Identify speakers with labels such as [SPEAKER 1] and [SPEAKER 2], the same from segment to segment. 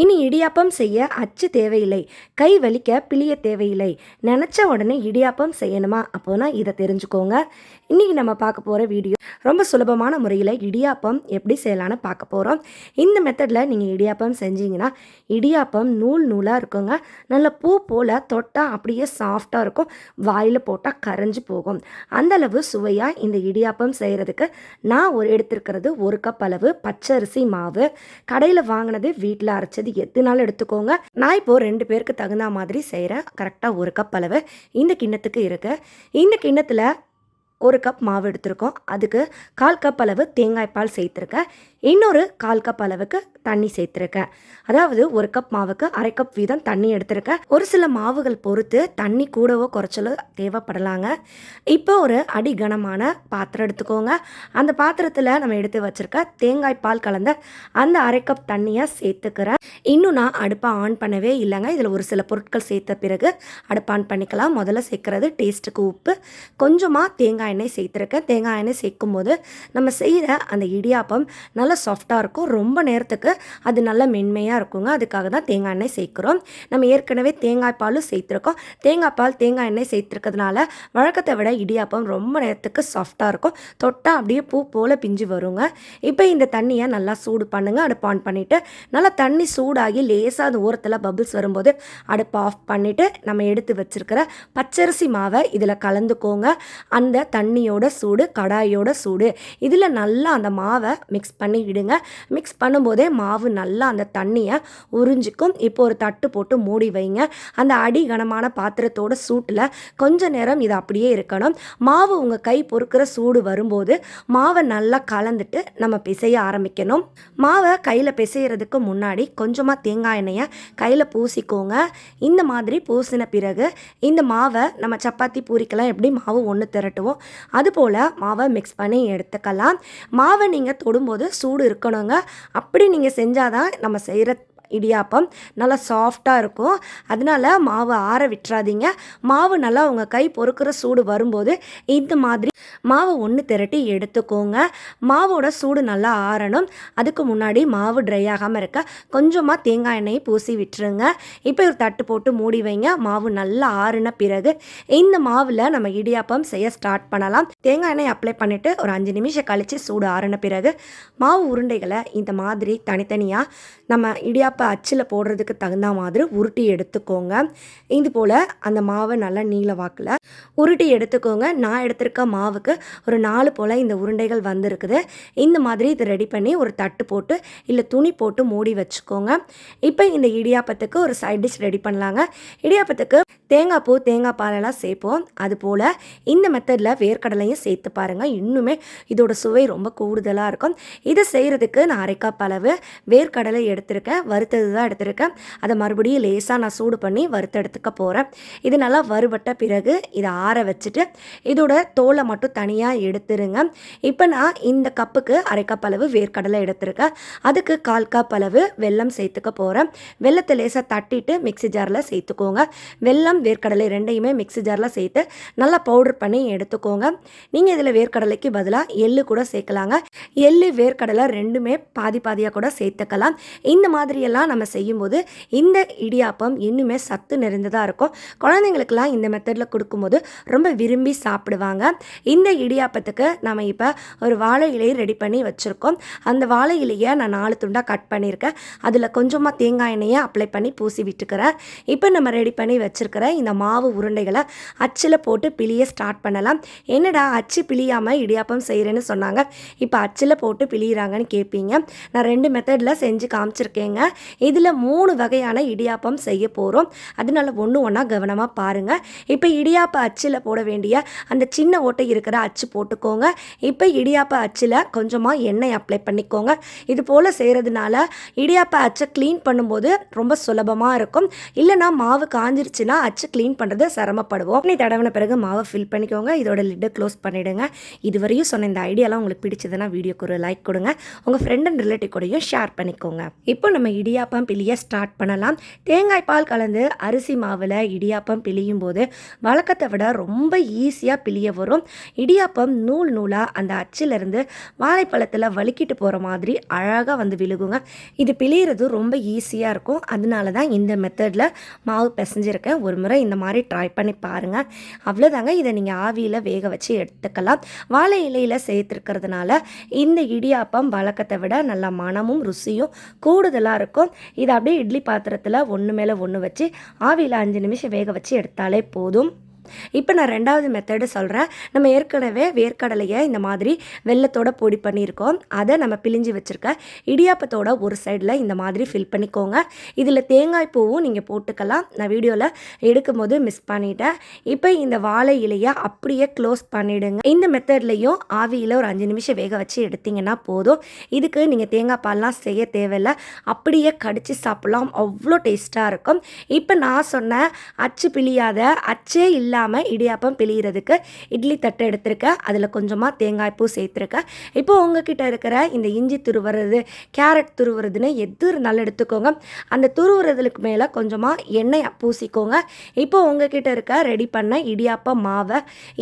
[SPEAKER 1] இனி இடியாப்பம் செய்ய அச்சு தேவையில்லை. கை வலிக்க பிழிய தேவையில்லை. நினச்ச உடனே இடியாப்பம் செய்யணுமா? அப்போனா இதை தெரிஞ்சுக்கோங்க. இன்றைக்கி நம்ம பார்க்க போகிற வீடியோ ரொம்ப சுலபமான முறையில் இடியாப்பம் எப்படி செய்யலான்னு பார்க்க போகிறோம் இந்த மெத்தடில் நீங்கள் இடியாப்பம் செஞ்சீங்கன்னா இடியாப்பம் நூல் நூலாக இருக்குங்க. நல்ல பூ போல் தொட்டால் அப்படியே சாஃப்டாக இருக்கும். வாயில் போட்டால் கரைஞ்சி போகும். அந்த அளவு சுவையாக இந்த இடியாப்பம் செய்கிறதுக்கு நான் ஒரு எடுத்திருக்கிறது ஒரு கப் அளவு பச்சரிசி மாவு. கடையில் வாங்கினது வீட்டில் அரைச்சது எதுனாலும் எடுத்துக்கோங்க. நான் இப்போது ரெண்டு பேருக்கு தகுந்த மாதிரி செய்கிறேன் கரெக்டாக ஒரு கப் அளவு இந்த கிண்ணத்துக்கு இருக்கு. இந்த கிண்ணத்தில் ஒரு கப் மாவு எடுத்திருக்கோம். அதுக்கு கால் கப் அளவு தேங்காய் பால் சேர்த்துருக்கேன். இன்னொரு கால் கப் அளவுக்கு தண்ணி சேர்த்துருக்கேன். அதாவது ஒரு கப் மாவுக்கு அரை கப் வீதம் தண்ணி எடுத்திருக்கேன். ஒரு சில மாவுகள் பொறுத்து தண்ணி கூடவோ குறைச்சலோ தேவைப்படலாங்க. இப்போ ஒரு அடி கனமான பாத்திரம் எடுத்துக்கோங்க. அந்த பாத்திரத்தில் நம்ம எடுத்து வச்சுருக்க தேங்காய் பால் கலந்த அந்த அரை கப் தண்ணியை சேர்த்துக்கிறேன். இன்னும் நான் அடுப்பை ஆன் பண்ணவே இல்லைங்க. இதில் ஒரு சில பொருட்கள் சேர்த்த பிறகு அடுப்பை ஆன் பண்ணிக்கலாம். முதல்ல சேர்க்குறது டேஸ்ட்டுக்கு உப்பு. கொஞ்சமாக தேங்காய் எண்ணெய் சேர்த்துருக்கேன். தேங்காய் எண்ணெய் சேர்க்கும் போது நம்ம செய்கிற அந்த இடியாப்பம் நல்ல சாஃப்டாக இருக்கும். ரொம்ப நேரத்துக்கு அது நல்ல மென்மையாக இருக்குங்க. அதுக்காக தான் தேங்காய் எண்ணெய் சேர்க்குறோம். நம்ம ஏற்கனவே தேங்காய் பாலும் சேர்த்துருக்கோம். தேங்காய் பால் தேங்காய் எண்ணெய் சேர்த்துருக்கிறதுனால வழக்கத்தை விட இடியாப்பம் ரொம்ப நேரத்துக்கு சாஃப்டாக இருக்கும். தொட்டால் அப்படியே பூ போல் பிஞ்சு வருங்க. இப்போ இந்த தண்ணியை நல்லா சூடு பண்ணுங்கள் அடுப்பு ஆன் பண்ணிவிட்டு நல்லா தண்ணி சூடாகி லேசாக அது ஓரத்தில் பபிள்ஸ் வரும்போது அடுப்பு ஆஃப் பண்ணிவிட்டு நம்ம எடுத்து வச்சிருக்கிற பச்சரிசி மாவை இதில் கலந்துக்கோங்க. அந்த தண்ணியோட சூடு கடாயோட சூடு. இதில் நல்லா அந்த மாவை மிக்ஸ் பண்ணி விடுங்க. மிக்ஸ் பண்ணும்போதே மாவு நல்லா அந்த தண்ணியை உறிஞ்சிக்கும். இப்போ ஒரு தட்டு போட்டு மூடி வைங்க. அந்த அடி கனமான பாத்திரத்தோட சூட்டில் கொஞ்ச நேரம் இது அப்படியே இருக்கணும். மாவு உங்கள் கை பொறுக்கிற சூடு வரும்போது மாவை நல்லா கலந்துட்டு நம்ம பிசைய ஆரம்பிக்கணும். மாவை கையில் பிசைகிறதுக்கு முன்னாடி கொஞ்சமாக தேங்காய் எண்ணெயை கையில் பூசிக்கோங்க. இந்த மாதிரி பூசின பிறகு இந்த மாவை நம்ம சப்பாத்தி பூரிக்கெல்லாம் எப்படி மாவு ஒன்று திரட்டுவோம். அதுபோல் மாவை மிக்ஸ் பண்ணி எடுத்துக்கலாம். மாவை நீங்கள் தொடும்போது சூடு இருக்கணுங்க. அப்படி நீங்கள் செஞ்சால் தான் நம்ம செய்கிற இடியாப்பம் நல்லா சாஃப்டாக இருக்கும். அதனால மாவு ஆற விட்டுறாதீங்க. மாவு நல்லா உங்கள் கை பொறுக்கிற சூடு வரும்போது இந்த மாதிரி மாவு ஒன்று திரட்டி எடுத்துக்கோங்க. மாவோட சூடு நல்லா ஆறணும். அதுக்கு முன்னாடி மாவு ட்ரை ஆகாமல் இருக்க கொஞ்சமாக தேங்காய் எண்ணெயை பூசி விட்டுருங்க. இப்போ ஒரு தட்டு போட்டு மூடி வைங்க. மாவு நல்லா ஆறின பிறகு இந்த மாவில் நம்ம இடியாப்பம் செய்ய ஸ்டார்ட் பண்ணலாம். தேங்காய் எண்ணெய் அப்ளை பண்ணிவிட்டு ஒரு அஞ்சு நிமிஷம் கழித்து சூடு ஆறின பிறகு மாவு உருண்டைகளை இந்த மாதிரி தனித்தனியாக நம்ம இடியாப்பம் அப்போ அச்சில் போடுறதுக்கு தகுந்த மாதிரி உருட்டி எடுத்துக்கோங்க. இது போல் அந்த மாவை நல்லா நீல வாக்கில் உருட்டி எடுத்துக்கோங்க. நான் எடுத்திருக்க மாவுக்கு ஒரு நாலு போல் இந்த உருண்டைகள் வந்திருக்குது. இந்த மாதிரி இதை ரெடி பண்ணி ஒரு தட்டு போட்டு இல்லை துணி போட்டு மூடி வச்சுக்கோங்க. இப்போ இந்த இடியாப்பத்துக்கு ஒரு சைட் டிஷ் ரெடி பண்ணலாங்க. இடியாப்பத்துக்கு தேங்காய் பூ தேங்காய் பாலெல்லாம் சேர்ப்போம். அதுபோல் இந்த மெத்தடில் வேர்க்கடலையும் சேர்த்து பாருங்கள் இன்னுமே இதோட சுவை ரொம்ப கூடுதலாக இருக்கும். இதை செய்கிறதுக்கு நான் அரை அளவு வேர்க்கடலை எடுத்திருக்கேன். வறுத்தது தான் எடுத்திருக்கேன். அதை மறுபடியும் லேசாக நான் சூடு பண்ணி வறுத்தெடுத்துக்க போகிறேன் இது நல்லா வறுபட்ட பிறகு இதை ஆற வச்சுட்டு இதோட தோலை மட்டும் தனியாக எடுத்துருங்க. இப்போ நான் இந்த கப்புக்கு அரை கப் அளவு வேர்க்கடலை எடுத்திருக்கேன். அதுக்கு கால் கப் அளவு வெல்லம் சேர்த்துக்க போகிறேன் வெள்ளத்தை லேசாக தட்டிட்டு மிக்ஸி ஜாரில் சேர்த்துக்கோங்க. வெல்லம் வேர்க்கடலை ரெண்டையுமே மிக்ஸி ஜாரில் சேர்த்து நல்லா பவுடர் பண்ணி எடுத்துக்கோங்க. நீங்கள் இதில் வேர்க்கடலைக்கு பதிலாக எள்ளு கூட சேர்க்கலாங்க. எள்ளு வேர்க்கடலை ரெண்டுமே பாதி பாதியாக கூட சேர்த்துக்கலாம். இந்த மாதிரியெல்லாம் நம்ம செய்யும்போது இந்த இடியாப்பம் இன்னுமே சத்து நிறைந்ததாக இருக்கும். குழந்தைங்களுக்கெல்லாம் இந்த மெத்தடில் கொடுக்கும்போது ரொம்ப விரும்பி சாப்பிடுவாங்க. இந்த இடியாப்பத்துக்கு நம்ம இப்போ ஒரு வாழை இலையை ரெடி பண்ணி வச்சுருக்கோம். அந்த வாழை இலையை நான் நாலு துண்டாக கட் பண்ணியிருக்கேன். அதில் கொஞ்சமாக தேங்காய் எண்ணெயை அப்ளை பண்ணி பூசி விட்டுக்கிறேன். இப்போ நம்ம ரெடி பண்ணி வச்சுருக்கிற இந்த மாவு உருண்டைகளை அச்சில் போட்டு பிழிய ஸ்டார்ட் பண்ணலாம். என்னடா அச்சு பிழியாமல் இடியாப்பம் செய்கிறேன்னு சொன்னாங்க. இப்போ அச்சில் போட்டு பிழியிறாங்கன்னு கேட்பீங்க நான் ரெண்டு மெத்தடில் செஞ்சு காமிச்சிருக்கேங்க. இதில் மூணு வகையான இடியாப்பம் செய்ய போகிறோம். அதனால ஒன்று ஒன்றா கவனமாக பாருங்கள் இப்போ இடியாப்ப அச்சில் போட வேண்டிய அந்த சின்ன ஓட்டை இருக்கிற அச்சு போட்டுக்கோங்க. இப்போ இடியாப்ப அச்சில் கொஞ்சமாக எண்ணெய் அப்ளை பண்ணிக்கோங்க. இது போல் செய்கிறதுனால இடியாப்ப அச்சை க்ளீன் பண்ணும்போது ரொம்ப சுலபமாக இருக்கும். இல்லைனா மாவு காஞ்சிருச்சுன்னா அச்சு க்ளீன் பண்ணுறது சிரமப்படுவோம். நீ தடவின பிறகு மாவை ஃபில் பண்ணிக்கோங்க. இதோட லிட்டை க்ளோஸ் பண்ணிவிடுங்க இதுவரையும் சொன்ன இந்த ஐடியாலாம் உங்களுக்கு பிடிச்சதுன்னா வீடியோக்கு ஒரு லைக் கொடுங்க. உங்கள் ஃப்ரெண்ட் அண்ட் ரிலேட்டிவ் கூடயும் ஷேர் பண்ணிக்கோங்க. இப்போ நம்ம இடி இடியாப்பம் பிழிய ஸ்டார்ட் பண்ணலாம். தேங்காய் பால் கலந்து அரிசி மாவில் இடியாப்பம் பிழியும் போது வழக்கத்தை விட ரொம்ப ஈஸியாக பிழிய வரும். இடியாப்பம் நூல் நூலாக அந்த அச்சிலிருந்து வாழைப்பழத்தில் வலிக்கிட்டு போகிற மாதிரி அழகாக வந்து விழுகுங்க. இது பிழியிறது ரொம்ப ஈஸியாக இருக்கும். அதனால தான் இந்த மெத்தடில் மாவு பிசைஞ்சிருக்கேன். ஒரு முறை இந்த மாதிரி ட்ரை பண்ணி பாருங்கள் அவ்வளோதாங்க இதை நீங்கள் ஆவியில் வேக வச்சு எடுத்துக்கலாம். வாழை இலையில் சேர்த்துருக்கிறதுனால இந்த இடியாப்பம் வழக்கத்தை விட நல்ல மனமும் ருசியும் கூடுதலாக இருக்கும். இதை அப்படியே இட்லி பாத்திரத்தில் ஒன்று மேலே ஒன்று வச்சு ஆவியில் அஞ்சு நிமிஷம் வேக வச்சு எடுத்தாலே போதும். இப்போ நான் ரெண்டாவது மெத்தடு சொல்கிறேன் நம்ம ஏற்கனவே வேர்க்கடலையை இந்த மாதிரி வெள்ளத்தோட பொடி பண்ணியிருக்கோம். அதை நம்ம பிழிஞ்சு வச்சுருக்க. இடியாப்பத்தோட ஒரு சைடில் இந்த மாதிரி ஃபில் பண்ணிக்கோங்க. இதில் தேங்காய் பூவும் நீங்கள் போட்டுக்கலாம். நான் வீடியோவில் எடுக்கும்போது மிஸ் பண்ணிட்டேன். இப்போ இந்த வாழை இலையை அப்படியே க்ளோஸ் பண்ணிவிடுங்க இந்த மெத்தட்லேயும் ஆவியில் ஒரு அஞ்சு நிமிஷம் வேக வச்சு எடுத்தீங்கன்னா போதும். இதுக்கு நீங்கள் தேங்காய் பால்லாம் செய்ய தேவையில்லை. அப்படியே கடித்து சாப்பிட்லாம். அவ்வளோ டேஸ்ட்டாக இருக்கும். இப்போ நான் சொன்ன அச்சு பிழியாத அச்சே இல்லாமல் இடியாப்பம் பிழியிறதுக்கு இட்லி தட்டை எடுத்திருக்கேன் அதில் கொஞ்சமாக தேங்காய் பூ சேர்த்துருக்கேன் இப்போ உங்ககிட்ட இருக்கிற இந்த இஞ்சி துருவுறது கேரட் துருவுறதுன்னு எது இருந்தாலும் எடுத்துக்கோங்க. அந்த துருவுறதுக்கு மேலே கொஞ்சமாக எண்ணெய் பூசிக்கோங்க. இப்போ உங்ககிட்ட இருக்க ரெடி பண்ண இடியாப்ப மாவை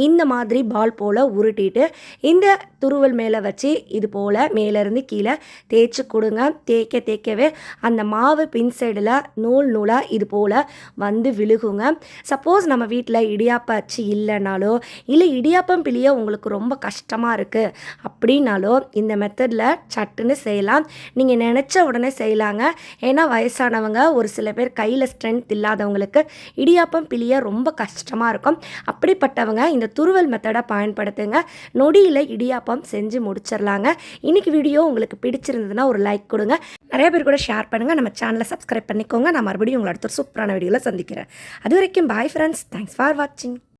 [SPEAKER 1] இந்த மாதிரி பால் போல் உருட்டிட்டு இந்த துருவல் மேலே வச்சு இது போல் மேலேருந்து கீழே தேய்ச்சி கொடுங்க. தேய்க்க தேய்க்கவே அந்த மாவு பின் சைடில் நூல் நூலாக இது போல் வந்து விழுகுங்க. சப்போஸ் நம்ம வீட்டில் இடியாப்ப அச்சு இல்லைனாலோ இல்லை இடியாப்பம் பிழிய உங்களுக்கு ரொம்ப கஷ்டமாக இருக்குது அப்படின்னாலோ இந்த மெத்தடில் சட்டுன்னு செய்யலாம். நீங்கள் நினச்ச உடனே செய்யலாங்க. ஏன்னா வயசானவங்க ஒரு சில பேர் கையில் ஸ்ட்ரென்த் இல்லாதவங்களுக்கு இடியாப்பம் பிழிய ரொம்ப கஷ்டமாக இருக்கும். அப்படிப்பட்டவங்க இந்த துருவல் மெத்தடை பயன்படுத்துங்க. நொடியில் இடியாப்பம் செஞ்சு முடிச்சிடலாங்க இன்றைக்கி வீடியோ உங்களுக்கு பிடிச்சிருந்ததுன்னா ஒரு லைக் கொடுங்க. நிறைய பேர் கூட ஷேர் பண்ணுங்கள் நம்ம சேனலை சப்ஸ்கிரைப் பண்ணிக்கோங்க. நான் மறுபடியும் உங்களை அடுத்த ஒரு சூப்பரான வீடியோவில் சந்திக்கிறேன். அது வரைக்கும் பாய் ஃப்ரெண்ட்ஸ் தேங்க்ஸ் ஃபார் வாட்சிங் 金。